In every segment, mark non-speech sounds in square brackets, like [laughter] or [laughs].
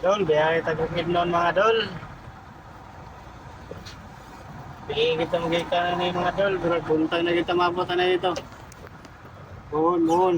Dol, biyahe tagukid noon mga dol. Pili kita magkita ni mga dol, pero buntag na kita mabot na dito. Buhon, buhon.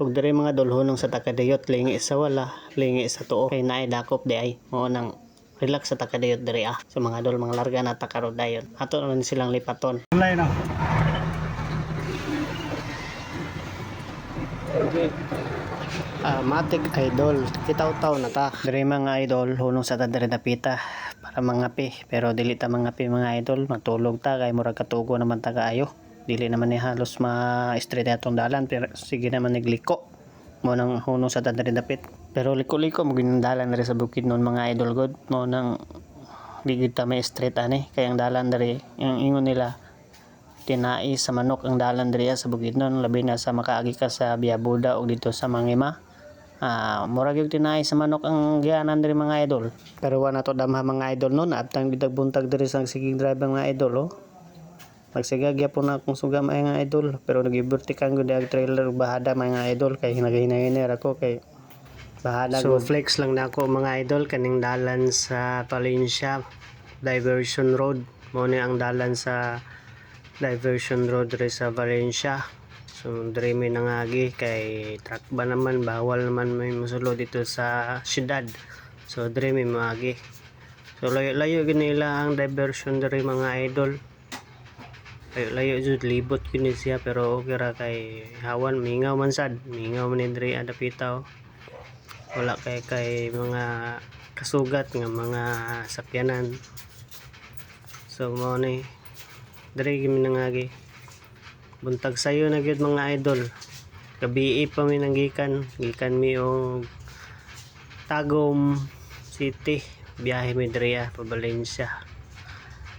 Ug diri mga dol hunong sa takadayot lingi sa wala, lingi sa tuo kay naay dakop di ay mo nang relax sa takadayot diri ah. So mga dol mga larga na takaro dayon. Ato naman silang lipaton. Ulay na. Okay. Ah, Matic Idol. Kitaw-taw na ta. Diri mga idol, hunong sa ta diri dapita para mangapi. Pero dili ta mangapi mga idol, matulog ta kay murag katugo naman ta kaayo. Dili naman ni halos ma-straight atong dalan pero sige naman nagliko. Mo nang hunong sa ta diri dapit. Pero liko-liko mo gindalan diri sa bukid noon mga idol god. Mo nang di gid ta may straight ani kay ang dalan diri yung ingon nila tinai sa manok ang dalan diri sa bukid noon labi na sa makaagi ka sa Biabuda o dito sa Mangima ah murag yung tinai sa manok ang gianan diri mga idol. Pero wa na to damha mga idol noon. Abtang bidag buntag diri sa sigig driver mga idol oh. Nagsigag po na akong sugam ay nga idol. Pero nagiburtikan ko ang trailer bahada mga idol. Kay nagahinay-hinay ako kay bahada so flex lang na ako mga idol. Kaning dalan sa Valencia diversion road. Mo ni ang dalan sa diversion road diri sa Valencia so diri may nangagi kay truck ba naman bawal naman may musulo dito sa syudad. So diri may maagi so layo layo ginila ang diversion diri mga idol. Layo layo jud libot kini siya pero okay ra kay hawan. Mingaw man sad. Mingaw man diri adapitaw. Wala kay kay mga kasugat nga mga sakyanan. So mo ni diri gimi nangagi buntag sayo na gyud mga idol. Gabi pa mi nanggikan gikan. Mi og Tagum City. Biyahe mi diri ah, pa Valencia.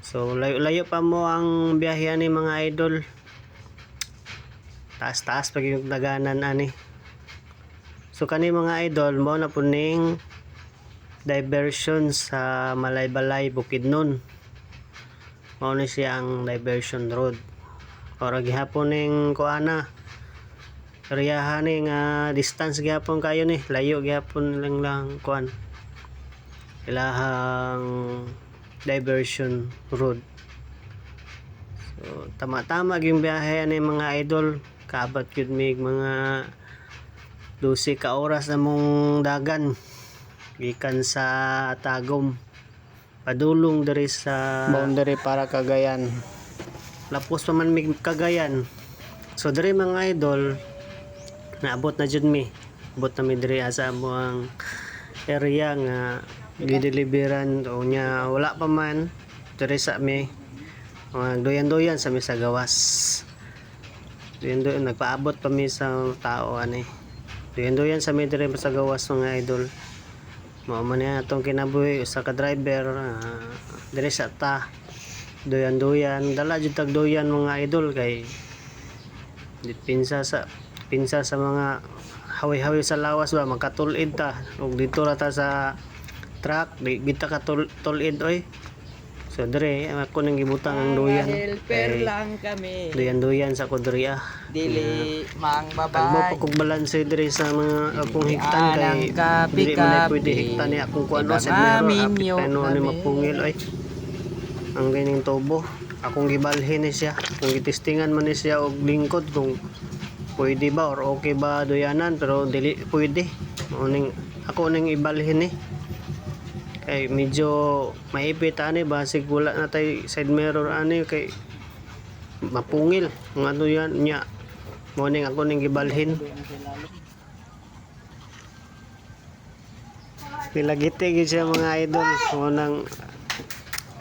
So layo layo pa mo ang biyahe ani mga idol. Taas taas pag yung daganan ani. So kani mga idol mo na puning diversion sa Malaybalay Bukidnon. Mao ni siya ang diversion road para gihapon ning kuana Riyahan ni nga distance gihapon kayo ni. Layo gihapon lang lang kuan ilahang diversion road. So tama-tama yung biyahe ani mga idol. Kabat yun mig mga 12 ka oras na mong dagan. Gikan sa Tagum. Padulong diri sa boundary para Cagayan lapos pa man mig Cagayan so diri mga idol naabot na jud mi. Abot na mi diri asa mo ang area nga gideliveran o nya wala pa man diri sa mi. Doyan-doyan sa mi sa gawas. Doyan-doyan nagpaabot pa mi sa tao ani. Doyan-doyan sa mi diri sa gawas mga idol. Mao man atong kinabuhi usa ka driver ah, diri sa ta doyan-doyan. Dala jud tag doyan mga idol kay pinsa sa pinsa sa mga hawi-hawi sa lawas ba? Magkatulid ta. Ug dito ra ta sa truck. Di kita ka tul tulid oy. So dire ako nang gibutang ang doyan. helper Kay lang kami. doyan-doyan sa kodriya Dili mang babay. kog balanse dire sa mga akong hiktan kay dili man pwede hiktan ni akong kuano Iba sa mero mamin apit yo pa no ni mapungil oy ang ganing tubo akong gibalhin ni siya. Kung gitistingan man ni siya og lingkod kung pwede ba or okay ba doyanan pero dili pwede. Uning ako ning ibalhin ni. Kay medyo maipit ani basig wala na tay side mirror ani kay mapungil. Ang ano yan nya mo ning ako ning gibalhin. Pilagiti gid siya mga idol. Mo nang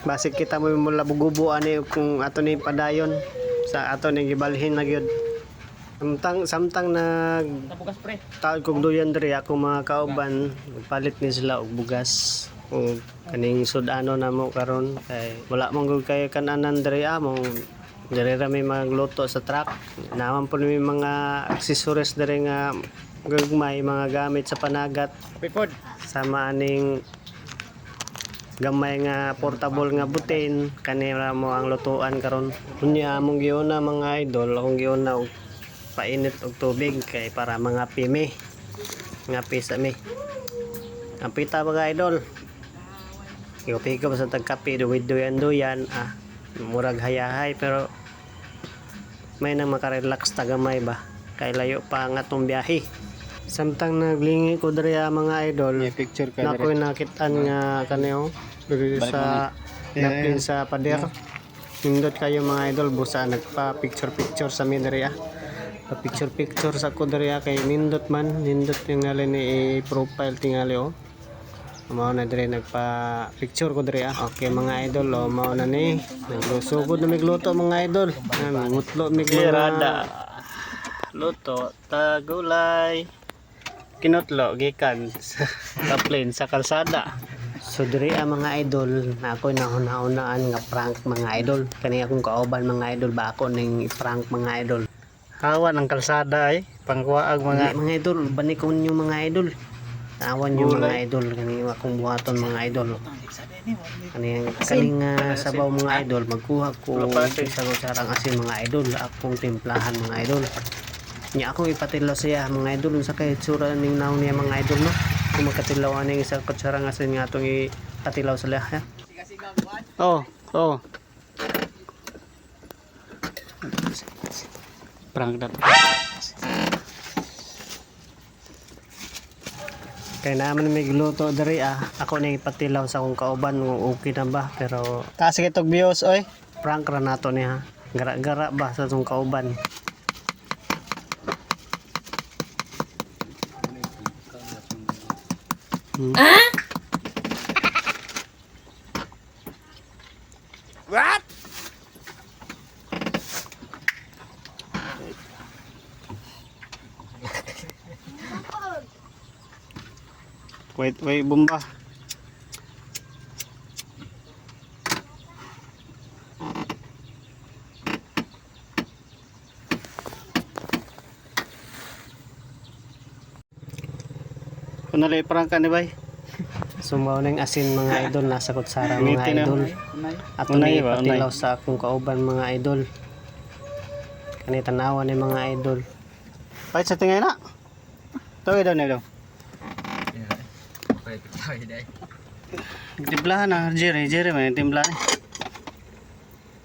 basig kita mo mula bugubo ani kung ato ni padayon sa ato ni gibalhin na gyud. Samtang samtang nag Tabukas pre. taod kog duyan diri ako mga kauban palit ni sila og bugas o kaning sudano na mo karon kay wala mong gud kay kananan diri among diri ra may magluto sa truck naman po may mga accessories diri nga gagmay mga gamit sa panagat Pipod. sama aning gamay nga portable nga butin kanira mo ang lutuan karon unya among giuna mga idol akong giuna og painit og tubig kay para mga pimi nga pisa mi ang pita mga idol Ikaw sa tagkape, duwid-duyan duyan, ah, murag hayahay, pero may nang makarelax tagamay ba? Kay layo pa nga tong biyahe. Samtang naglingi ko diri mga idol, May picture ka na dire. nakitaan nga kanyo diri sa Yeah, napin yeah. sa pader. Nindot kayo mga idol, busa nagpa picture picture sa mi diri ah. Pa picture picture sa ko diri ah, kay nindot man, nindot yung ngali ni i-profile tingali oh. Mao na dire nagpa picture ko dire ah. Okay mga idol, oh, mao na ni. Naglusugod na migluto mga idol. Ngutlo mig mga luto tagulay kinutlo gikan sa [laughs] taplin sa kalsada. So diri ang mga idol na ako nahuna-hunaan nga prank mga idol. Kani akong kauban mga idol ba ako ning prank mga idol. Hawa ng kalsada ay pangkuwaag mga mga idol banikon nyo mga idol. Tawan nyo mga idol kani akong buhaton mga idol. Kani kaning uh, sabaw mga idol magkuha ko sa sarang asin mga idol akong timplahan mga idol Nya akong ipatilaw siya mga idol sa kay tsura ning naon niya mga idol no. Kung magkatilaw ani isa kutsara nga sa nga atong ipatilaw sa lahat. Oh, oh. Prank dat. Kaya naman may gluto diri ah. Ako na ipatilaw sa akong kauban kung okay na ba pero taas kitog views oy. Prank ra nato niya. Gara-gara ba sa tong kauban. Hmm. What? Wait, wait, bomba. Kunali parang ka ni bay. Sumaw ng asin mga idol nasa kutsara mga na. idol. At Unay unay ba? patilaw sa akong kauban mga idol. Kani tanawan ni mga idol. Pahit sa tingay na. Tawid daw nilo. Pwede tayo dahil. Timplahan na, Jerry, Jerry man timplahan.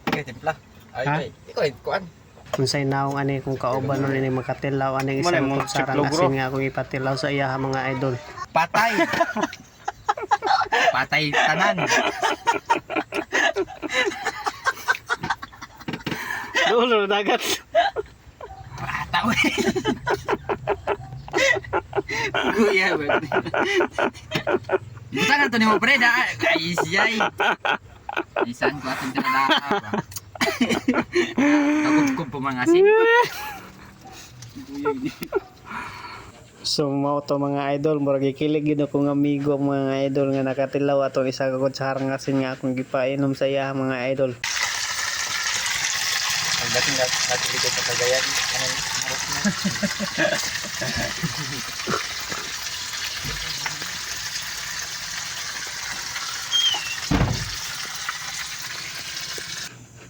Okay, timpla. Ay, Ha? ay. Ikaw, ay, kuan. Kung sa naong ani kung kauban nun ni makatilaw ani isang kutsarang siklo, bro. asin nga akong ipatilaw sa iya mga idol. Patay. Patay tanan. Dulo dagat. Pataw. Kuya, ba? Buta nga to ni mo pre, da. Ay, siyay. Isan ko atin ba? Nakutkog po mga asin. So mao to mga idol, murag ikilig gid ako ng amigo mga idol nga nakatilaw atong isa ka kutsarang asin nga akong gipainom sa iya mga idol. Ang dating natin dito sa Cagayan, ano, [laughs]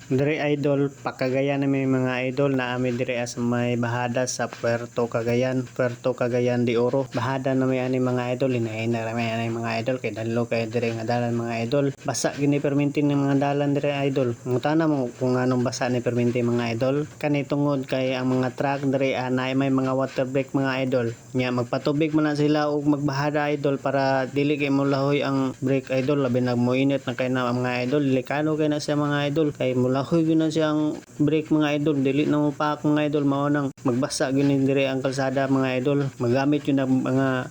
Dire idol, pakagayan na may mga idol na amin dire as may bahada sa Puerto Cagayan, Puerto Cagayan de Oro. Bahada na may ani mga idol, inahin na may ani mga idol kay dalo kay dire nga dalan mga idol. Basa gini permintin ng mga dalan dire idol. Ngutana mo kung anong basa ni permintin mga idol. Kani tungod kay ang mga truck dire anay may mga water break mga idol. Nya magpatubig man na sila og magbahada idol para dili kay mo lahoy ang break idol labi na mo init na kay na mga idol delikado kay na siya mga idol kay mulahoy gyud na siyang break mga idol dili na mo pa mga idol mao nang magbasa gyud dire ang kalsada mga idol magamit yun ang mga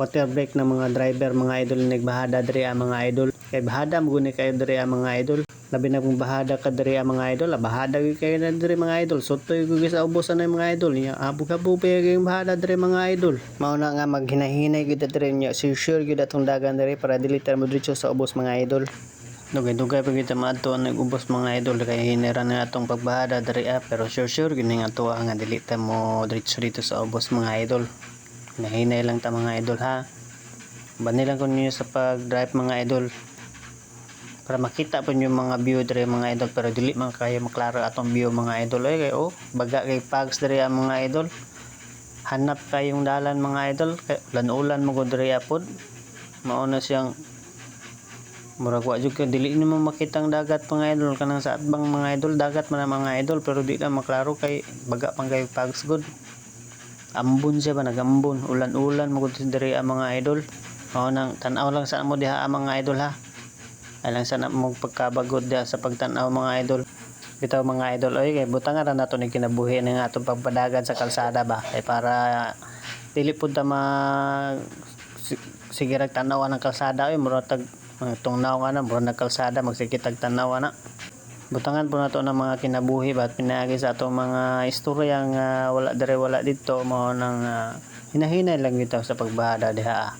water break ng mga driver mga idol na nagbahada dire ang mga idol kay bahada mo guni kayo dire ang mga idol labi na kung bahada ka dire ang mga idol ah, bahada gyud kayo na dire mga idol sutoy ko sa ubusan ng mga idol nya abog-abog pa yung bahada dire mga idol mao na nga maghinahinay gyud dire nya sure sure gyud atong dagan dire para dili ta mo sa ubos mga idol Dugay-dugay pa kita maadto ang nag-ubos mga idol kay hinera na atong pagbahada diri ah, pero sure sure gini nga tuwa nga dili ta mo diretso dito sa ubos mga idol. Nahinay lang ta mga idol ha. Bani lang ko ninyo sa pag-drive mga idol. Para makita po yung mga view diri mga idol pero dili man kayo maklaro atong view mga idol ay kay oh baga kay pags diri ang mga idol. hanap kayong dalan mga idol kay ulan-ulan mo gud diri apod mao na siyang murag wa jud dili nimo makitang dagat mga idol kanang sa atbang mga idol dagat man ang mga idol pero di lang maklaro kay baga pang kayo pagsgod ambon siya ba nagambon ulan-ulan mo gud diri ang mga idol. Mao nang tan-aw lang sa mo diha ang mga idol ha. Ay lang sana mo pagkabagod diha sa pagtan-aw mga idol. Bitaw mga idol oy kay butangan ra nato ni kinabuhi ng atong pagpadagan sa kalsada ba? Kay para dili pud ta ma si- sige rag tanaw ng kalsada oy mura tag mga tungnaw nga na mura na kalsada magsikitag tanaw na butangan po nato ng mga kinabuhi ba at pinaagi sa atong mga istorya nga wala dire wala dito mo nang ah, hinahinay lang bitaw sa pagbahada diha ah.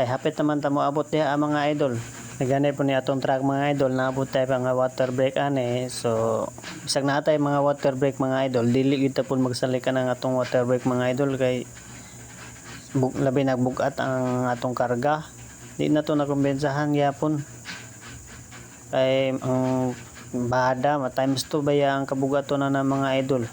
ay hapit naman ta mo abot diha ah, mga idol Naganay po ni atong truck mga idol, naabot tayo pa nga water break ane. So, bisag na tayo mga water break mga idol, dili kita po magsalikan ng atong water break mga idol kay bug, labi nagbugat ang atong karga. Di na to nakumbensahan gyapon. Kay ang bada, ma times 2 ba ya ang kabugato na ng mga idol.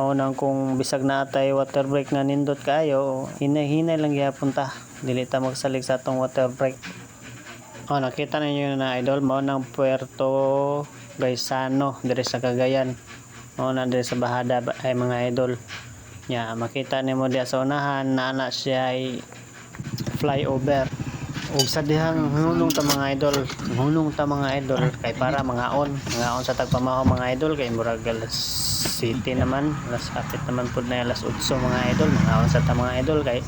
Mao nang kung bisag na tay water break nga nindot kayo, hinay-hinay lang gyapon ta. Dili ta magsalik sa atong water break. Oh, nakita ninyo na idol mo ng Puerto Gaisano dire sa Cagayan. Mo na dire sa Bahada ba- ay mga idol. Nya makita nimo diya sa unahan na ana siya ay flyover. Ug sa dihang hunong ta mga idol, hunong ta mga idol kay para mga on, mga on sa tagpamahaw mga idol kay murag alas city naman, alas kapit naman pud na alas 8 mga idol, mga on sa ta mga idol kay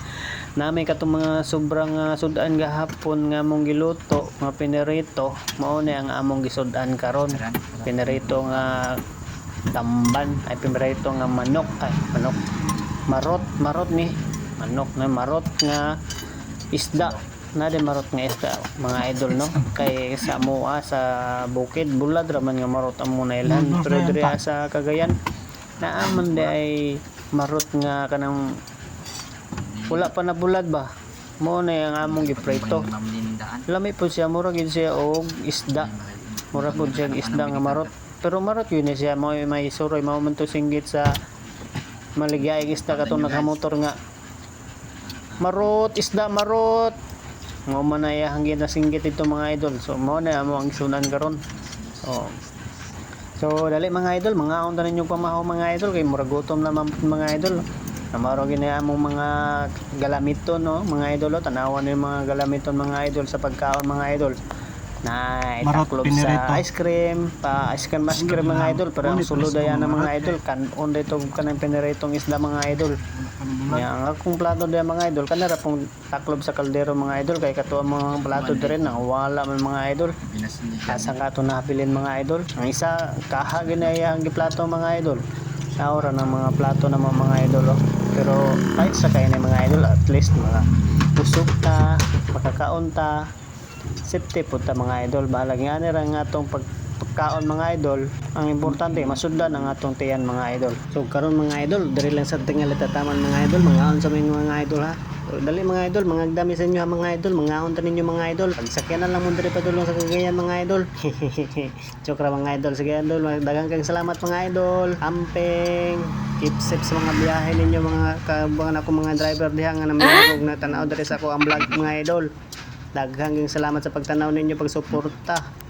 nami katong mga sobrang uh, sudan gahapon nga among giluto, mga pinirito, mao ni ang among gisudan karon. Pinirito nga tamban, ay pinirito nga manok, ay manok. Marot, marot ni manok na marot nga isda na din marot nga isda mga idol no? Kay sa mua sa bukid bulad raman nga marot ang muna ilan pero diri sa Cagayan naaman di ay marot nga kanang wala pa na bulad ba? Mo na yung among giprito lami po siya mura gid siya og isda. Mura po siya isda nga marot. Pero marot yun eh siya mo may suroy mao man to singgit sa maligyaig isda katong nakamotor nga. Marot isda marot mo man na iyang ginasinggit ito mga idol so mo na amo ang sunan karon so So dali mga idol, mga on ninyo pamahaw mga idol kay murag gutom po mga idol. Namaro gina among mga galamito no, mga idol oh, tanawan yung mga galamiton mga idol sa pagkaon mga idol. Na Marot itaklob pinirito. sa ice cream, pa ice cream ice cream mga idol, pero ang sulod ayan ng mga idol, kanon dito kanang piniritong isda mga idol. Nya ang akong plato diyan mga idol, kanara pong taklob sa kaldero mga idol kay kato ang mga plato dire nang wala man mga idol. Asa ka ito nabilin mga idol? Ang isa, kaha ginaya ang giplato mga idol. Naura ng mga plato ng mga, mga idol. Oh. Pero kahit sa kayo mga idol, at least mga pusok ta, makakaon ta, safety po ta mga idol. Bahala nga nila nga itong pag pagkaon mga idol, ang importante masundan ang atong tiyan mga idol. So karon mga idol, diri lang sa tingali tataman mga idol, mga on sa mga idol ha. So, dali mga idol, mga dami sa inyo ha mga idol, mga on ta ninyo mga idol. Pagsakyan na lang mo diri padulong sa kagayan mga idol. Chokra mga idol, sige idol, dagang kang salamat mga idol. Amping, keep safe sa mga biyahe ninyo mga kabangan ako mga driver diha nga namin na tanaw diri sa ako ang vlog mga idol. Daghang salamat sa pagtanaw ninyo pagsuporta